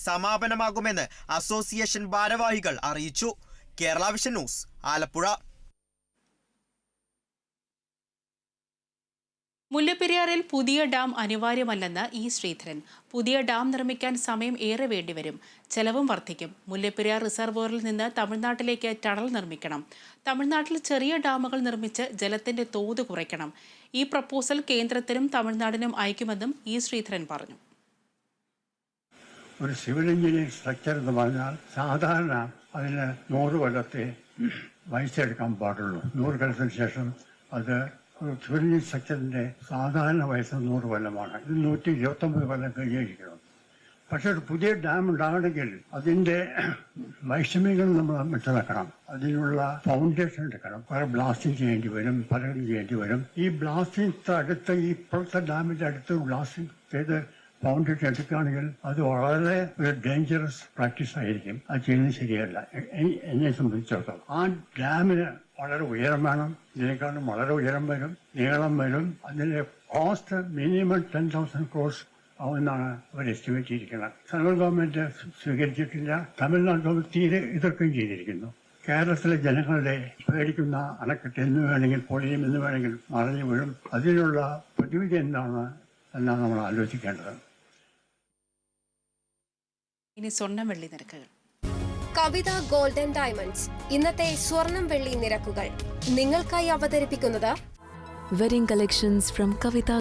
സമാപനമാകുമെന്ന് association ഭാരവാഹികൾ അറിയിച്ചു. Kerala vision news Alappuzha. മുല്ലപ്പെരിയാറിൽ പുതിയ ഡാം അനിവാര്യമല്ലെന്ന് ഇ ശ്രീധരൻ. പുതിയ ഡാം നിർമ്മിക്കാൻ സമയം ഏറെ വേണ്ടിവരും. ചെലവും വർദ്ധിക്കും. മുല്ലപ്പെരിയാർ റിസർവോറിൽ നിന്ന് തമിഴ്നാട്ടിലേക്ക് ടണൽ നിർമ്മിക്കണം. തമിഴ്നാട്ടിൽ ചെറിയ ഡാമുകൾ നിർമ്മിച്ച് ജലത്തിന്റെ തോത് കുറയ്ക്കണം. ഈ പ്രപ്പോസൽ കേന്ദ്രത്തിനും തമിഴ്നാടിനും അയക്കുമെന്നും ഇ ശ്രീധരൻ പറഞ്ഞു. ഒരു സിവിൽ എഞ്ചിനീയറിംഗ് സ്ട്രക്ചർ എന്ന് പറഞ്ഞാൽ സാധാരണ അതിന് നൂറ് കൊല്ലത്തെ വയസ്സെടുക്കാൻ പാടുള്ളൂ. നൂറ് കൊല്ലത്തിന് ശേഷം അത് സിവിൽ എഞ്ചിനീയറിംഗ് സ്ട്രക്ചറിന്റെ സാധാരണ വയസ്സ് നൂറ് കൊല്ലമാണ്. ഇത് നൂറ്റി ഇരുപത്തൊമ്പത് കൊല്ലം കഴിഞ്ഞിരിക്കണം പക്ഷെ ഒരു പുതിയ ഡാം ഉണ്ടാകണമെങ്കിൽ അതിന്റെ വൈഷമ്യങ്ങൾ നമ്മൾ മനസ്സിലാക്കണം. അതിനുള്ള ഫൗണ്ടേഷൻ എടുക്കണം. കുറെ ബ്ലാസ്റ്റിംഗ് ചെയ്യേണ്ടി വരും പലരും ചെയ്യേണ്ടി വരും. ഈ ബ്ലാസ്റ്റിംഗ് അടുത്ത് ഈ ഇപ്പോഴത്തെ ഡാമിന്റെ അടുത്ത് ബ്ലാസ്റ്റിംഗ് ചെയ്ത് ഫൗണ്ടേഷൻ എടുക്കുകയാണെങ്കിൽ അത് വളരെ ഒരു ഡേഞ്ചറസ് പ്രാക്ടീസ് ആയിരിക്കും. അത് ചെയ്യുന്നത് ശരിയല്ല. എന്നെ സംബന്ധിച്ചിടത്തോളം. ആ ഡാമിന് വളരെ ഉയരം വേണം. ഇതിനേക്കാളും വളരെ ഉയരം വരും. നീളം വരും. അതിന്റെ cost minimum ten thousand crores ആവുമെന്നാണ് അവർ എസ്റ്റിമേറ്റ് ചെയ്തിരിക്കുന്നത്. സെൻട്രൽ ഗവൺമെന്റ് സ്വീകരിച്ചിട്ടില്ല. തമിഴ്നാട് ഗവൺമെന്റ് തീരെ എതിർക്കുകയും ചെയ്തിരിക്കുന്നു. കേരളത്തിലെ ജനങ്ങളുടെ പേടിക്കുന്ന അണക്കെട്ട് എന്ന് വേണമെങ്കിൽ പൊളിയും എന്ന് വേണമെങ്കിൽ മറഞ്ഞു വീഴും. അതിനുള്ള പ്രതിവിധി എന്താണ് എന്നാണ് നമ്മൾ ആലോചിക്കേണ്ടത്. ഇനി സ്വർണം വെള്ളി നിരക്കുകൾ. Kavitha golden diamonds. ഇന്നത്തെ സ്വർണം വെള്ളി നിരക്കുകൾ. നിങ്ങൾക്കായി അവതരിപ്പിക്കുന്നത് Wedding കളക്ഷൻസ് ഫ്രം Kavita